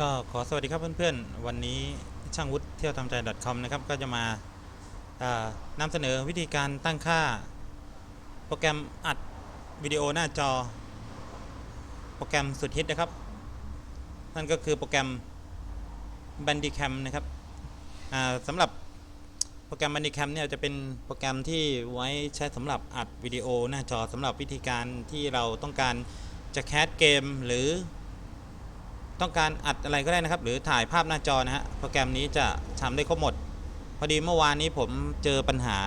ก็ขอสวัสดีครับเพื่อนๆ วันนี้ช่างวุฒิเที่ยวทำใจ .com นะครับ ก็จะมาานำเสนอวิธีการตั้งค่า โปรแกรมอัดวิดีโอหน้าจอ โปรแกรมสุดฮิตนะครับ นั่นก็คือโปรแกรม Bandicam นะครับสำหรับโปรแกรม Bandicam เนี่ยจะเป็นโปรแกรมที่ไว้ใช้สำหรับอัดวิดีโอหน้าจอสำหรับวิธีการที่เราต้องการจะแคสเกมหรือ ต้องการอัดอะไรก็ได้นะครับ หรือถ่ายภาพหน้าจอนะฮะโปรแกรมนี้จะทำได้ครบหมด พอดีเมื่อวานนี้ผมเจอปัญหา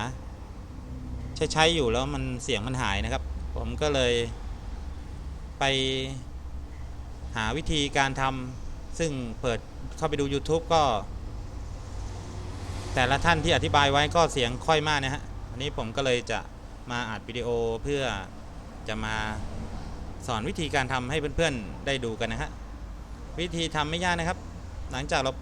ใช้ใช้อยู่แล้วมันเสียงมันหายนะครับ ผมก็เลย ไปหาวิธีการทำซึ่งเปิดเข้าไปดู YouTube ก็ แต่ละท่านที่อธิบายไว้ก็เสียงค่อยมากนะฮะอันนี้ผมก็เลยจะมาอัดวิดีโอเพื่อจะมาสอนวิธีการทำให้เพื่อนๆได้ดูกันนะฮะ วิธีทำไม่ยากนะครับ หลังจากเรา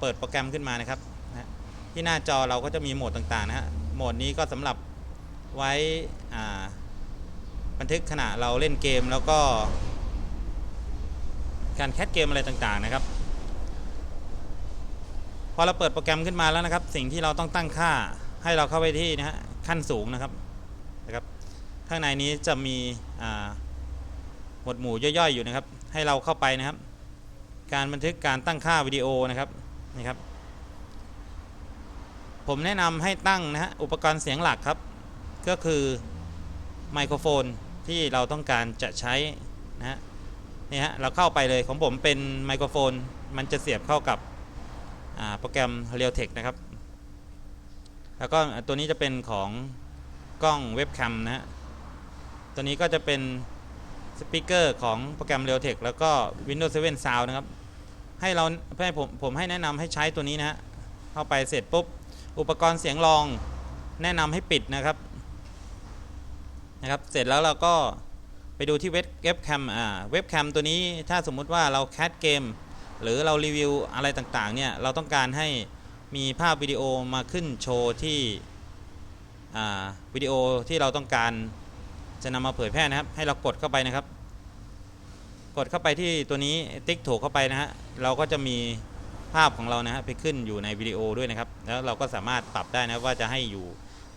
เปิดโปรแกรมขึ้นมานะครับนะที่หน้าจอเราก็จะมีโหมดต่างๆนะฮะโหมดนี้ก็สำหรับไว้บันทึกขณะเราเล่นเกมแล้วก็ การแคสเกมอะไรต่างๆนะครับ พอเราเปิดโปรแกรมขึ้นมาแล้วนะครับ สิ่งที่เราต้องตั้งค่าให้เราเข้าไปที่นะฮะขั้นสูงนะครับนะครับ ข้างในนี้จะมีหมวดหมู่ย่อยๆอยู่นะครับ ให้เราเข้าไปนะครับ การบันทึกการตั้งค่าวิดีโอนะครับนี่ครับ ผมแนะนำให้ตั้งนะฮะอุปกรณ์เสียงหลักครับ ก็คือไมโครโฟนที่เราต้องการจะใช้นะฮะนี่ฮะเราเข้าไปเลยของผมเป็นไมโครโฟน มันจะเสียบเข้ากับโปรแกรม Realtek นะครับ แล้วก็ตัวนี้จะเป็นของกล้องเว็บแคมนะฮะตัวนี้ก็จะเป็นสปีกเกอร์ของโปรแกรม Realtek แล้วก็ Windows 7 Sound นะครับ ให้เราให้ผมผมให้แนะนำให้ใช้ตัวนี้นะฮะเข้าไปเสร็จปุ๊บ อุปกรณ์เสียงรองแนะนำให้ปิดนะครับนะครับ เสร็จแล้วเราก็ไปดูที่เว็บแคมอ่าเว็บแคมตัวนี้ถ้าสมมุติว่าเราแคสเกมหรือเรารีวิวอะไรต่างๆเนี่ยเราต้องการให้มีภาพวิดีโอมาขึ้นโชว์ที่อ่าวิดีโอที่เราต้องการจะนำมาเผยแพร่นะครับ ให้เรากดเข้าไปนะครับ กดเข้าไปที่ตัวนี้ติ๊กถูกเข้าไปนะฮะเราก็จะมีภาพของเรานะฮะไปขึ้นอยู่ในวิดีโอด้วยนะครับ แล้วเราก็สามารถปรับได้นะว่าจะให้อยู่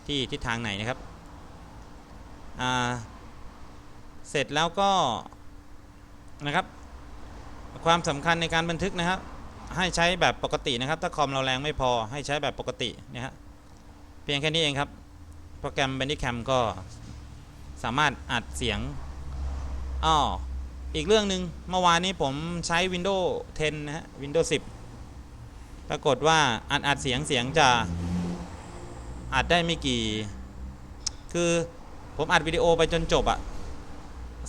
ที่ทิศทางไหนนะครับเสร็จแล้วก็นะครับ ความสำคัญในการบันทึกนะครับ ให้ใช้แบบปกตินะครับ ถ้าคอมเราแรงไม่พอให้ใช้แบบปกตินะฮะเพียงแค่นี้เองครับ โปรแกรม Bandicam ก็สามารถอัดเสียงอ้อ อีกเรื่องหนึ่งเมื่อวานนี้ผมใช้ Windows 10 นะฮะ Windows 10 ปรากฏว่าอัดอัดเสียงเสียงจะอัดได้ไม่กี่ คือผมอัดวิดีโอไปจนจบอะ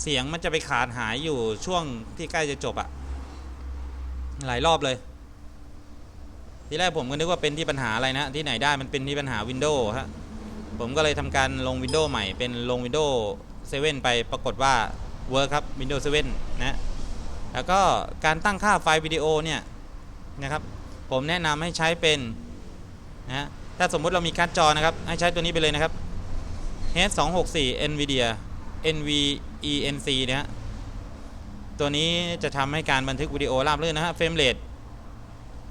เสียงมันจะไปขาดหายอยู่ช่วงที่ใกล้จะจบอะหลายรอบเลย ทีแรกผมก็นึกว่าเป็นที่ปัญหาอะไรนะ ที่ไหนได้มันเป็นที่ปัญหา Windows ฮะ ผมก็เลยทำการลง Windows ใหม่เป็นลง Windows 7 ไปปรากฏว่า เวิร์คครับ Windows 7 นะแล้วก็การตั้งค่าไฟล์วิดีโอเนี่ยนะครับผมแนะนำให้ใช้เป็นนะถ้าสมมุติเรามีการ์ดจอนะครับ ให้ใช้ตัวนี้ไปเลยนะครับ H264 NVIDIA NVENC นะฮะตัวนี้จะทำให้การบันทึกวิดีโอราบรื่นนะฮะเฟรมเรท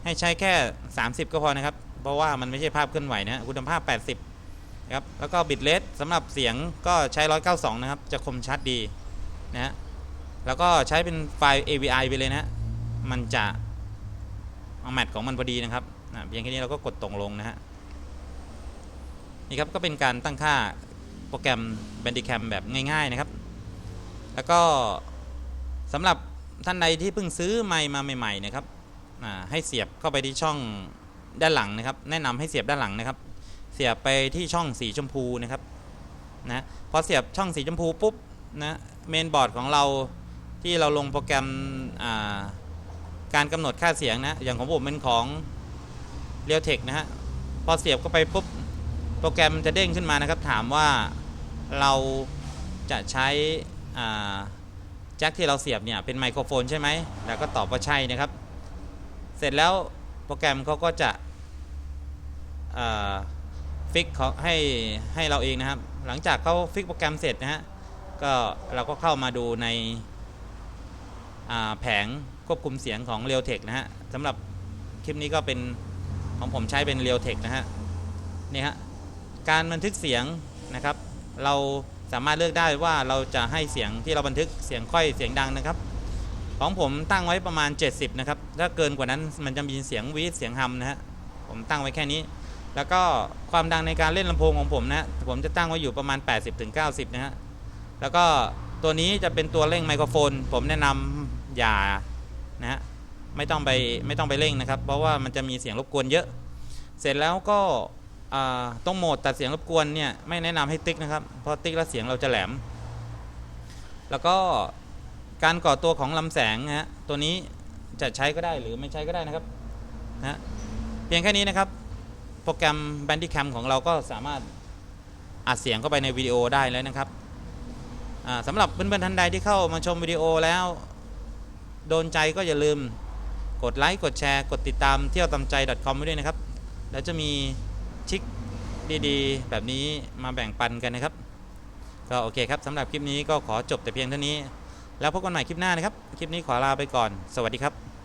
ให้ใช้แค่ 30 ก็พอนะครับ เพราะว่ามันไม่ใช่ภาพเคลื่อนไหวนะฮะคุณภาพ 80 ครับ แล้วก็บิตเลสสำหรับเสียงก็ใช้ 192 นะครับ จะคมชัดดี นะฮะแล้วก็ใช้เป็นไฟล์ AVI ไปเลยนะฮะมันจะเอาแมทของมันพอดีนะครับนะเพียงแค่นี้เราก็กดตรงลงนะฮะ นี่ครับก็เป็นการตั้งค่าโปรแกรม Bandicam แบบง่ายๆนะครับ แล้วก็สำหรับท่านใดที่เพิ่งซื้อไมค์มาใหม่ๆนะครับให้เสียบเข้าไปที่ช่องด้านหลังนะครับ แนะนำให้เสียบด้านหลังนะครับ เสียบไปที่ช่องสีชมพูนะครับนะพอเสียบช่องสีชมพูปุ๊บ นะเมนบอร์ดของเราที่เราลงโปรแกรมการกำหนดค่าเสียงนะ อย่างของผมเป็นของ Realtek นะฮะ พอเสียบเข้าไปปุ๊บ โปรแกรมจะเด้งขึ้นมานะครับ ถามว่าเราจะใช้แจ็คที่เราเสียบเนี่ยเป็นไมโครโฟนใช่ไหม แล้วก็ตอบว่าใช่นะครับ เสร็จแล้วโปรแกรมเขาก็จะฟิกเขาให้ให้เราเองนะครับ หลังจากเขาฟิกโปรแกรมเสร็จนะฮะ ก็เราก็เข้ามาดูในแผงควบคุมเสียงของ r e a l t e c h นะฮะสำหรับคลิปนี้ก็เป็นของผมใช้เป็น r e a l t e c h นะฮะนี่ฮะการบันทึกเสียงนะครับ เราสามารถเลือกได้ว่าเราจะให้เสียงที่เราบันทึกเสียงค่อยเสียงดังนะครับ ของผมตั้งไว้ประมาณ 70 นะครับ ถ้าเกินกว่านั้นมันจะมีเสียงวีดเสียงฮัมนะฮะผมตั้งไว้แค่นี้ แล้วก็ความดังในการเล่นลำโพงของผมนะผมจะตั้งไว้อยู่ประมาณ 80-90 นะฮะ แล้วก็ตัวนี้จะเป็นตัวเร่งไมโครโฟน ผมแนะนำอย่านะฮะไม่ต้องไปไม่ต้องไปเร่งนะครับ เพราะว่ามันจะมีเสียงรบกวนเยอะ เสร็จแล้วก็ต้องโหมดตัดเสียงรบกวนเนี่ยไม่แนะนำให้ติ๊กนะครับ เพราะติ๊กแล้วเสียงเราจะแหลม แล้วก็การก่อตัวของลำแสงนะฮะตัวนี้จะใช้ก็ได้หรือไม่ใช้ก็ได้นะครับนะฮะเพียงแค่นี้นะครับ โปรแกรม Bandicam ของเราก็สามารถอัดเสียงเข้าไปในวิดีโอได้แล้วนะครับ สำหรับเพื่อนๆท่านใดที่เข้ามาชมวิดีโอแล้ว โดนใจก็อย่าลืมกดไลค์กดแชร์ กดติดตามเที่ยวตามใจ .com ไว้ด้วยนะครับ แล้วจะมีชิคดีๆ แบบนี้มาแบ่งปันกันนะครับ ก็โอเคครับสำหรับคลิปนี้ก็ขอจบแต่เพียงเท่านี้ แล้วพบกันใหม่คลิปหน้านะครับ คลิปนี้ขอลาไปก่อน สวัสดีครับ